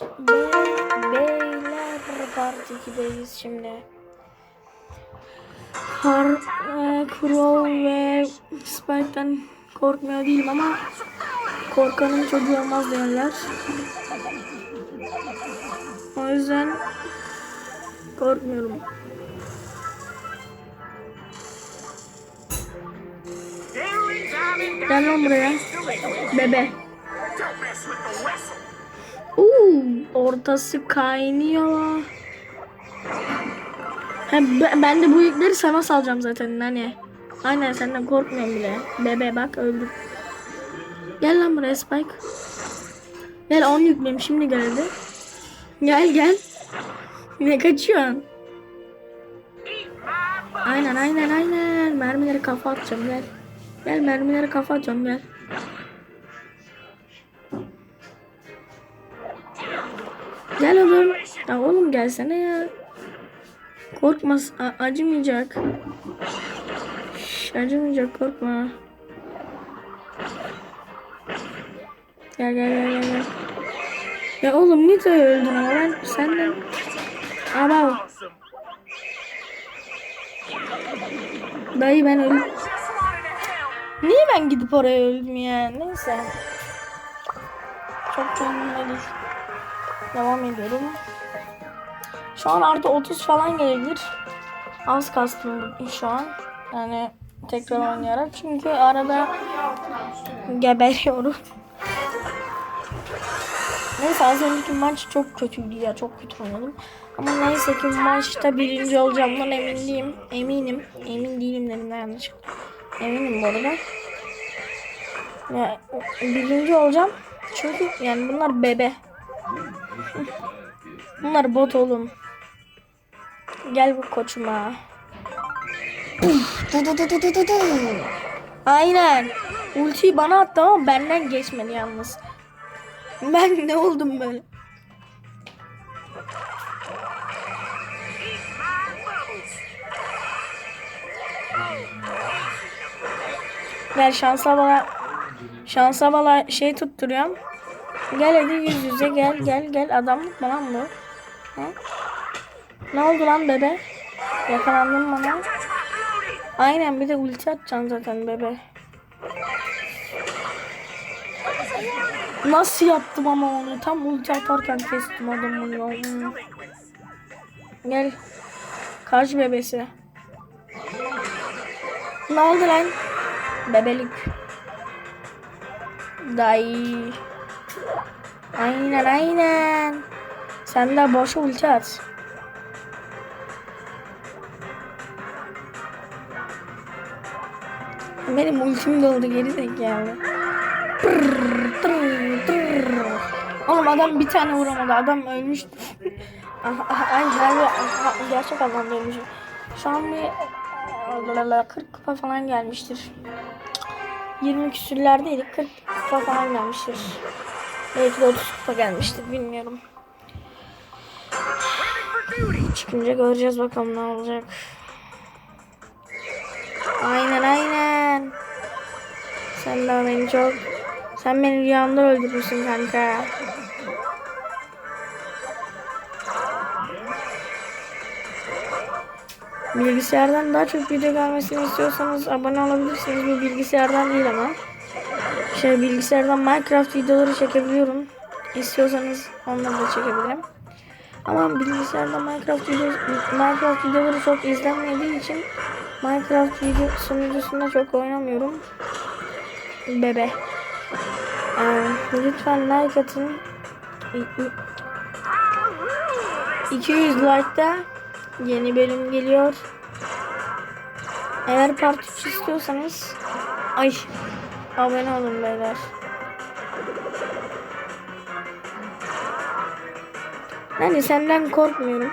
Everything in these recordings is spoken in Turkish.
Be beyler part 2'deyiz şimdi. Har e, Crow ve Spike'den korkmuyor değilim ama korkanın çocuğu olmaz derler. O yüzden korkmuyorum. Gel lan buraya. Bebe. Uuu ortası kaynıyor. Ha, be- ben de bu yükleri sana salacağım zaten hani. Aynen senden korkmuyorum bile. Bebe bak öldüm. Gel lan buraya Spike. Gel 10 yükleyeyim şimdi gel hadi. Gel gel. Ne kaçıyorsun? Aynen aynen aynen. Mermileri kafa atacağım gel. Gel mermileri kafa atacağım gel. Gel oğlum. Ya oğlum gelsene ya. Korkma a- acımayacak. Şş, acımayacak korkma. Gel gel gel gel. Ya oğlum niye öldün ama ben senden... Ama Dayı ben öldüm. Niye ben gidip oraya öldüm ya? Neyse. Çok canım değil. Devam ediyorum. Şu an artı 30 falan gelebilir. Az kastım şu an. Yani tekrar oynayarak. Çünkü arada geberiyorum. Neyse az önceki maç çok kötüydü ya. Çok kötü oynadım. Ama neyse ki maçta birinci olacağımdan emin değilim. Eminim. Emin değilim dedim de yanlış. Eminim bu arada. Ya, birinci olacağım. Çünkü yani bunlar bebe. Bunlar bot oğlum. Gel bu koçuma. Aynen. Ultiyi bana attı ama benden geçmedi yalnız. Ben ne oldum böyle? Gel şansa bana şansa bana şey tutturuyorum. Gel hadi yüz yüze gel gel gel adamlık mı lan bu? Ha? Ne oldu lan bebe? Yakalandın bana. Aynen bir de ulti atacaksın zaten bebe. Nasıl yaptım ama onu? Tam ulti atarken kestim adamı ya. Gel. Karşı bebesi. Ne oldu lan? Bebelik. Dayı. Aynen aynen. Sen de boşa ulti at. Benim ultim doldu geri zekalı. Oğlum adam bir tane vuramadı. Adam ölmüş. Anca gerçek adam ölmüş. Şu an bir 40 kupa falan gelmiştir. 20 küsürlerdeydik. 40 kupa falan gelmiştir. Belki de 30 kupa gelmiştir. Bilmiyorum. Çıkınca göreceğiz bakalım ne olacak. Aynen aynen. Sen de beni çok... Sen beni rüyamda öldürürsün kanka. Bilgisayardan daha çok video gelmesini istiyorsanız abone olabilirsiniz. Bu bilgisayardan değil ama. Şey bilgisayardan Minecraft videoları çekebiliyorum. İstiyorsanız onları da çekebilirim. Ama bilgisayarda Minecraft video Minecraft videoları çok izlenmediği için Minecraft video sunucusunda çok oynamıyorum. Bebe. Ee, lütfen like atın. İ- i- 200 like'da yeni bölüm geliyor. Eğer part 3 istiyorsanız ay abone olun beyler. Yani senden korkmuyorum.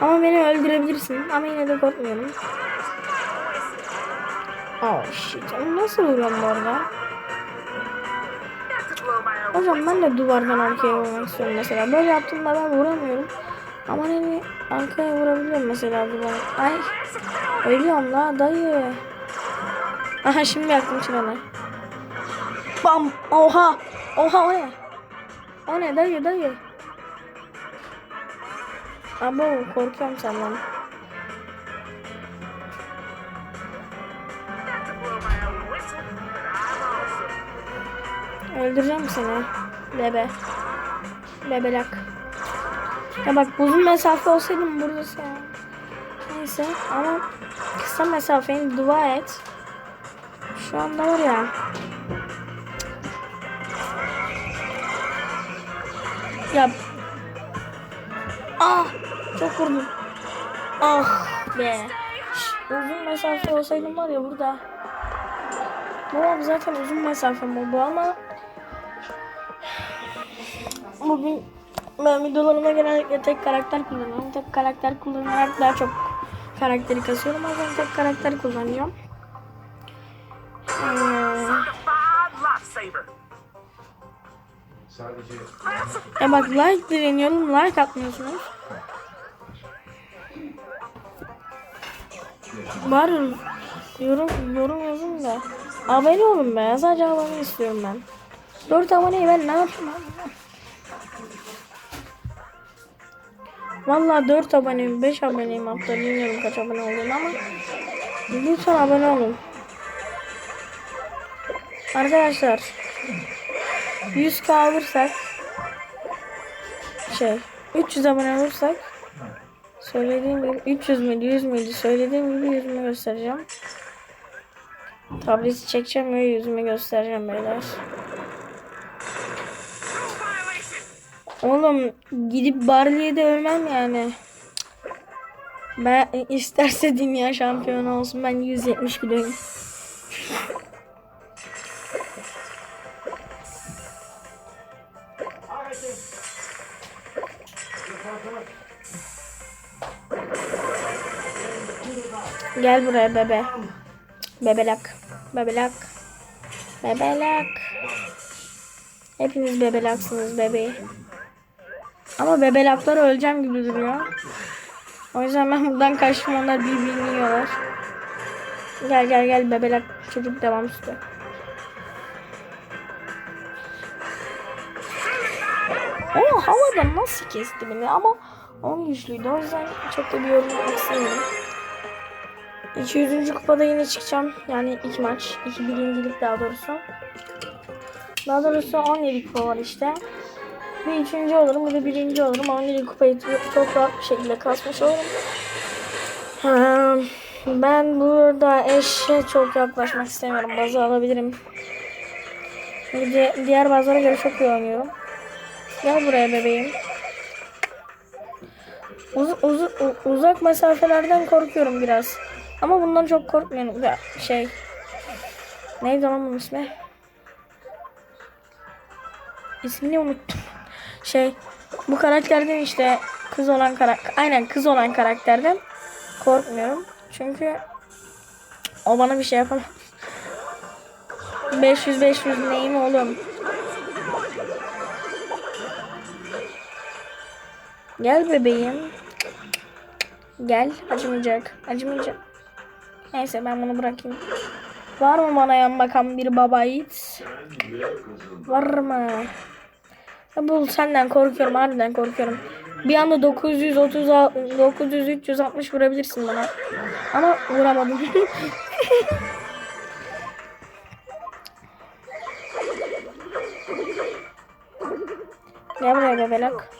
Ama beni öldürebilirsin. Ama yine de korkmuyorum. Oh shit. Onu nasıl vuruyorum bu arada? Hocam ben de duvardan arkaya vurmak istiyorum mesela. Böyle yaptığımda ben vuramıyorum. Ama hani arkaya vurabiliyorum mesela duvar. Ay. Ölüyorum la dayı. Aha şimdi yaktım çıranı. Bam. Oha. Oha o ne? O ne dayı dayı. Abo korkuyorum senden. Öldüreceğim seni. Bebe. Bebelak. Ya bak uzun mesafe olsaydım buradasın. Neyse ama kısa mesafeni dua et. Şu anda var ya. Ya. Ah. Çok vurdum. Ah be. Uzun mesafe olsaydım var ya burada. Bu abi zaten uzun mesafe oldu ama bugün ben videolarıma genellikle tek karakter kullanıyorum. Tek karakter kullanarak daha çok karakteri kasıyorum. O yüzden tek karakter kullanıyorum. Ee. Sadece ya bak like direniyorum like atmıyorsunuz. Var yorum yorum yazın da. Abone olun be. Sadece abone istiyorum ben. 4 aboneyi ben ne yapayım abi? Vallahi 4 aboneyim, 5 aboneyim hatta bilmiyorum kaç abone olduğunu ama lütfen abone olun. Arkadaşlar 100k alırsak şey 300 abone olursak söylediğim gibi 300 müydü 100 müydü söylediğim gibi yüzümü göstereceğim. Tableti çekeceğim ve yüzümü göstereceğim beyler. Oğlum gidip Barley'e de ölmem yani. Ben isterse dünya şampiyonu olsun ben 170 kiloyum. Gel buraya bebe. Bebelak. Bebelak. Bebelak. Hepiniz bebelaksınız bebeği. Ama bebelaklar öleceğim gibi duruyor. O yüzden ben buradan kaçtım onlar birbirini yiyorlar. Gel gel gel bebelak çocuk devam üstü. O havada nasıl kesti beni ama onun güçlüydü. O yüzden çok da bir yorum istemiyorum. 200. kupada yine çıkacağım. Yani iki maç. iki birincilik daha doğrusu. Daha doğrusu 17 kupa var işte. Bir üçüncü olurum, bir de birinci olurum. 17 kupayı çok rahat bir şekilde kasmış olurum. Ben burada eşe çok yaklaşmak istemiyorum. Bazı alabilirim. Diğer bazılara göre çok iyi oynuyorum. Gel buraya bebeğim. Uz, uz, uzak mesafelerden korkuyorum biraz. Ama bundan çok korkmuyorum. Şey. Neydi lan bunun ismi? İsmini unuttum. Şey. Bu karakterden işte kız olan karakter. Aynen kız olan karakterden korkmuyorum. Çünkü o bana bir şey yapamaz. 500 500 neyim oğlum? Gel bebeğim. Gel. Acımayacak. Acımayacak. Neyse ben bunu bırakayım. Var mı bana yan bakan bir baba yiğit? Var mı? Ya bu senden korkuyorum. Harbiden korkuyorum. Bir anda 930 900 360 vurabilirsin bana. Ama vuramadım. Gel buraya bebelak.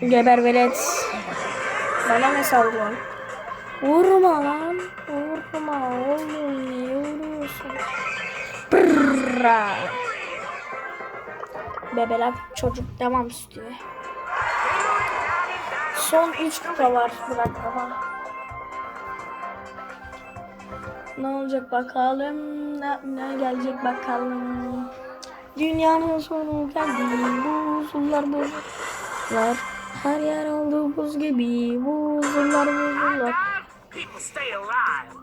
Geber velet. Bana ne saldırıyorsun? Vurma lan. Vurma oğlum. Niye vuruyorsun? Brrra. Bebelak çocuk devam istiyor. Son 3 kupa var. Bırak ama. Ne olacak bakalım. Ne, ne gelecek bakalım. Dünyanın sonu geldi. Buzullar buzullar. Her yer oldu buz gibi. Buzullar buzullar. Stay alive.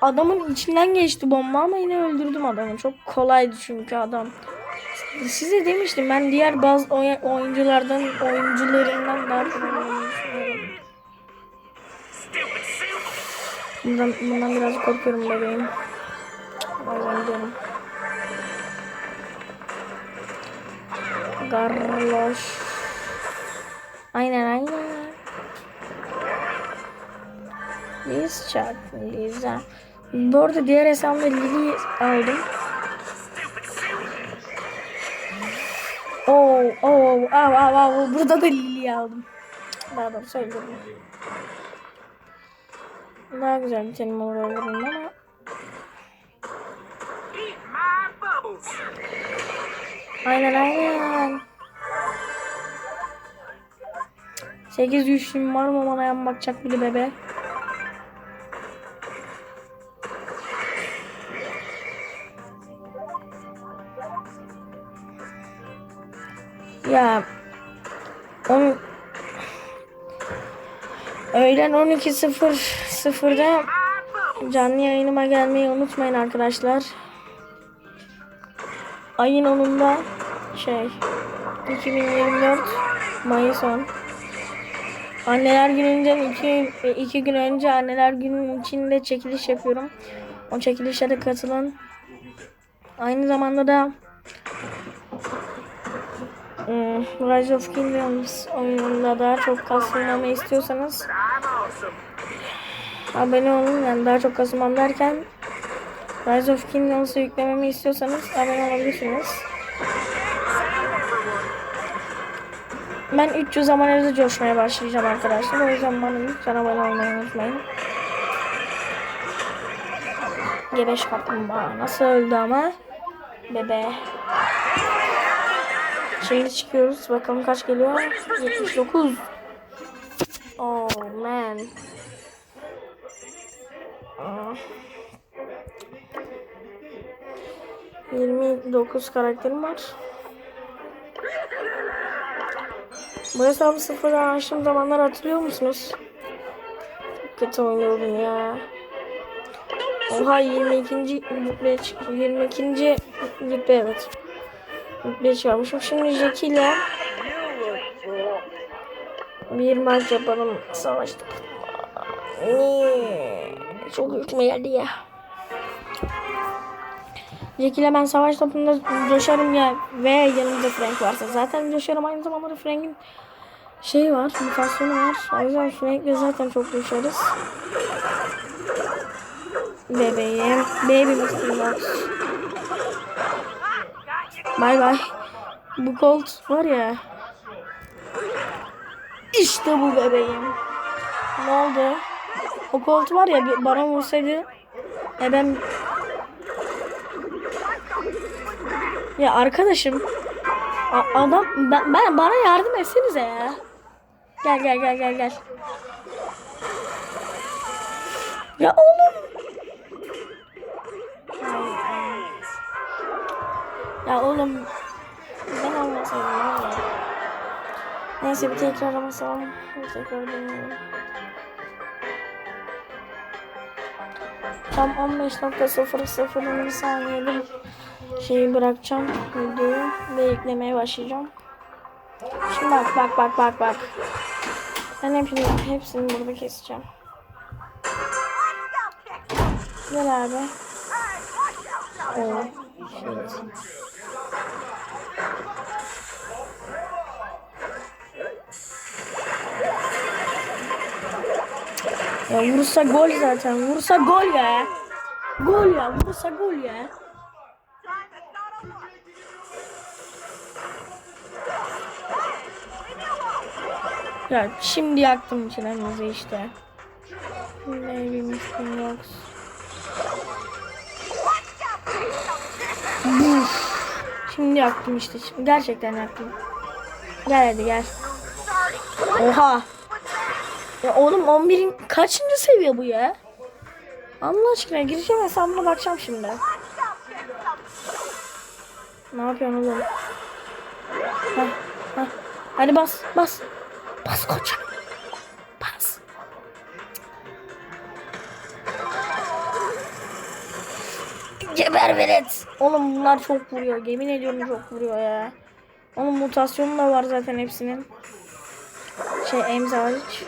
Adamın içinden geçti bomba ama yine öldürdüm adamı. Çok kolaydı çünkü adam. Size demiştim ben diğer bazı oy- oyunculardan oyuncularından daha. Bundan, bundan biraz korkuyorum bebeğim. O yüzden Garloş. Aynen aynen. Liz Chat. Liza. Bu arada diğer hesabımda Lily aldım. Oo, oo, av, av, av. Burada da Lily'yi aldım. Daha doğrusu öldürdüm. Daha güzel bir tenim olur öldürdüm ama Aynen aynen. 8 güçlüğüm var mı bana yan bakacak biri bebe. Ya on Öğlen 12.00'da My bubbles. Canlı yayınıma gelmeyi unutmayın arkadaşlar. Ayın 10'unda şey 2024 Mayıs 10. Anneler gününden iki, iki gün önce anneler günü içinde çekiliş yapıyorum. O çekilişlere katılın. Aynı zamanda da ım, Rise of Kingdoms oyununda da çok kasılmamı istiyorsanız abone olun yani daha çok kasılmam derken Rise of Kingdoms'ı yüklememi istiyorsanız abone olabilirsiniz. Ben 300 abonede coşmaya başlayacağım arkadaşlar. O yüzden bana lütfen abone olmayı unutmayın. Gebeş kaplumbağa nasıl öldü ama? Bebe. Şimdi çıkıyoruz. Bakalım kaç geliyor? 79. Oh man. Aa. 29 karakterim var. Bu hesabı sıfırdan açtığım zamanlar hatırlıyor musunuz? Çok kötü oynuyordum ya. Oha 22. rütbeye çıktı. 22. rütbe evet. Rütbeye çıkarmışım. Şimdi Jackie ile bir maç yapalım. Savaştık. Çok hükme geldi ya. İle ben savaş topunda coşarım ya ve yanımda Frank varsa. Zaten coşarım aynı zamanda Frank'in şey var, mutasyonu var. O yüzden Frank'le zaten çok coşarız. Bebeğim, baby Mr. Box. Bay bay. Bu Colt var ya. İşte bu bebeğim. Ne oldu? O Colt var ya bana vursaydı e ben Ya arkadaşım adam ben, ben bana yardım etsenize ya. Gel gel gel gel gel. Ya oğlum. Ya oğlum ben var ya. Neyse bir tekrar basalım. Bir tekrar deneyelim. Tam 15.00 saniyede şeyi bırakacağım videoyu ve yüklemeye başlayacağım. Şimdi bak bak bak bak bak. Ben hepsini, hepsini burada keseceğim. Gel abi. Oo, shit. Ya vursa gol zaten. Vursa gol ya. Gol ya. Vursa gol ya. Ya şimdi yaktım çenemizi işte. Baby Mr. Buf. Şimdi yaktım işte. Şimdi gerçekten yaktım. Gel hadi gel. Oha. Ya oğlum 11'in kaçıncı seviye bu ya? Allah aşkına gireceğim hesabına bakacağım şimdi. Ne yapıyorsun oğlum? Hah, hah. Hadi bas bas. Bas koçum. Bas. Geber velet. Oğlum bunlar çok vuruyor. Yemin ediyorum çok vuruyor ya. Onun mutasyonu da var zaten hepsinin. Şey emza hariç.